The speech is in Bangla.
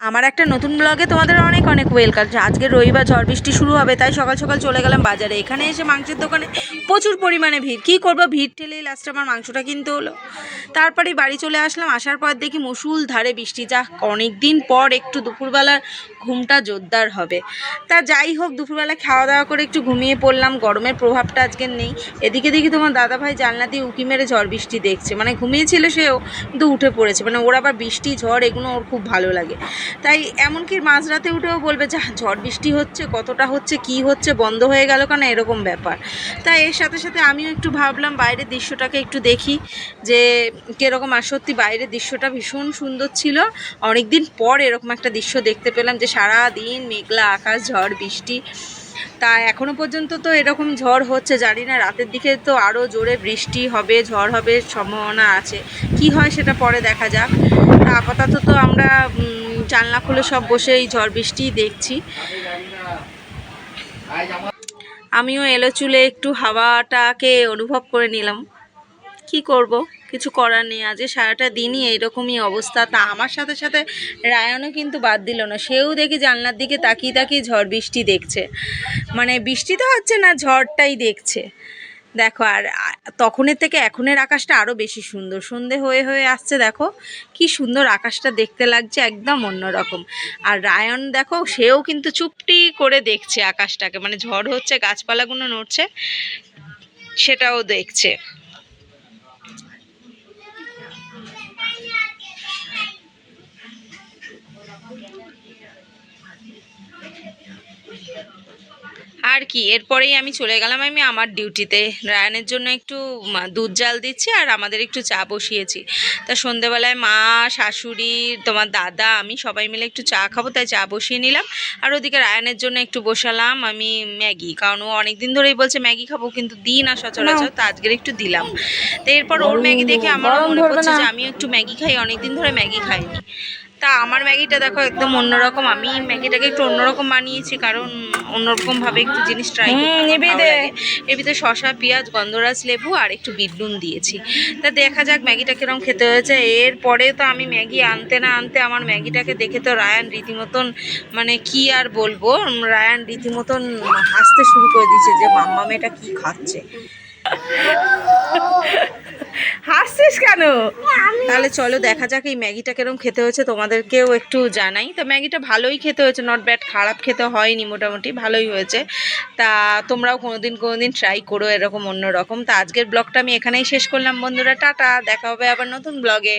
আমার একটা নতুন ব্লগে তোমাদের অনেক অনেক ওয়েলকাম আজকে রবিবার ঝড় বৃষ্টি শুরু হবে, তাই সকাল সকাল চলে গেলাম বাজারে। এখানে এসে মাংসের দোকানে প্রচুর পরিমাণে ভিড়। কী করব? ভিড় ঠেলেই লাস্টে আমার মাংসটা কিনতে হলো। তারপরেই বাড়ি চলে আসলাম, আসার পর দেখি মুসুল ধারে বৃষ্টি। যা অনেক দিন পর একটু দুপুরবেলার ঘুমটা জোরদার হবে। তা যাই হোক, দুপুরবেলা খাওয়া দাওয়া করে একটু ঘুমিয়ে পড়লাম। গরমের প্রভাবটা আজকে নেই। এদিকে দেখি তোমার দাদাভাই জানলা দিয়ে উকি মেরে ঝড় বৃষ্টি দেখছে। মানে ঘুমিয়েছিল সেও, কিন্তু উঠে পড়েছে। মানে ওর আবার বৃষ্টি, ঝড়, এগুলো ওর খুব ভালো লাগে। তাই এমনকি মাঝরাতে উঠেও বলবে যা ঝড় বৃষ্টি হচ্ছে, কতটা হচ্ছে, কি হচ্ছে, বন্ধ হয়ে গেল কেন? এরকম ব্যাপার। তাই এর সাথে সাথে আমিও একটু ভাবলাম বাইরের দৃশ্যটাকে একটু দেখি, যে কীরকম আর সত্যি বাইরের দৃশ্যটা ভীষণ সুন্দর ছিল। অনেক দিন পর এরকম একটা দৃশ্য দেখতে পেলাম যে সারা দিন মেঘলা আকাশ, ঝড়, বৃষ্টি। তা এখনও পর্যন্ত তো এরকম ঝড় হচ্ছে, জানি না, রাতের দিকে তো আরও জোরে বৃষ্টি হবে, ঝড় হবে, সম্ভাবনা আছে। কি হয় সেটা পরে দেখা যাক। তা আপাতত তো আমরা জানলা খুলে সব বসে এই ঝড় বৃষ্টিই দেখছি। আমিও এলো চুলে একটু হাওয়াটাকে অনুভব করে নিলাম। কি করব? কিছু করার নেই। আজকে সারাটা দিনই এইরকমই অবস্থা। তা আমার সাথে সাথে রায়নও কিন্তু বাদ দিল না। সেও দেখি জানলার দিকে তাকিয়ে তাকিয়ে ঝড় বৃষ্টি দেখছে। মানে বৃষ্টি তো হচ্ছে না, ঝড়টাই দেখছে। দেখো, আর তখনের থেকে এখনের আকাশটা আরও বেশি সুন্দর। সন্ধে হয়ে হয়ে আসছে, দেখো, কি সুন্দর আকাশটা দেখতে লাগছে, একদম অন্যরকম। আর রায়ন, দেখো, সেও কিন্তু চুপটি করে দেখছে আকাশটাকে মানে ঝড় হচ্ছে, গাছপালাগুলো নড়ছে, সেটাও দেখছে। আর কি এরপরেই আমি চলে গেলাম। আমি আমার ডিউটিতে। রায়ানের জন্য একটু দুধ জাল দিচ্ছি আর আমাদের একটু চা বসিয়েছি। তা সন্ধেবেলায় মা শাশুড়ি তোমার দাদা আমি সবাই মিলে একটু চা খাব তাই চা বসিয়ে নিলাম। আর ওদিকে রায়ানের জন্য একটু বসালাম আমি ম্যাগি কারণ ও অনেকদিন ধরেই বলছে ম্যাগি খাব কিন্তু দিই না সচরাচর তা আজকের একটু দিলাম। তো এরপর ওর ম্যাগি দেখে আমারও মনে পড়ছে যে আমি একটু ম্যাগি খাই অনেকদিন ধরে ম্যাগি খাইনি। তা আমার ম্যাগিটা দেখো একদম অন্যরকম। আমি ম্যাগিটাকে একটু অন্যরকম বানিয়েছি কারণ অন্যরকমভাবে একটু জিনিস ট্রাই ভিতরে শসা পেঁয়াজ গন্ধরাজ লেবু আর একটু বিট নুন দিয়েছি। তা দেখা যাক ম্যাগিটা কীরকম খেতে হয়েছে। এরপরে তো আমি ম্যাগি আনতে না আনতে আমার ম্যাগিটাকে দেখে তো রায়ান রীতিমতন মানে কি আর বলব? রায়ান রীতিমতন হাসতে শুরু করে দিয়েছে যে মাম্মা মেয়েটা কি খাচ্ছে? হাসছিস কেন? তাহলে চলো দেখা যাক এই ম্যাগিটা কিরম খেতে হয়েছে তোমাদেরকেও একটু জানাই। তো ম্যাগিটা ভালোই খেতে হয়েছে নট ব্যাড খারাপ খেতে হয়নি মোটামুটি ভালোই হয়েছে। তা তোমরাও কোনোদিন কোনোদিন ট্রাই করো এরকম অন্য রকম তা আজকের ব্লগটা আমি এখানেই শেষ করলাম বন্ধুরা টাটা দেখা হবে আবার নতুন ব্লগে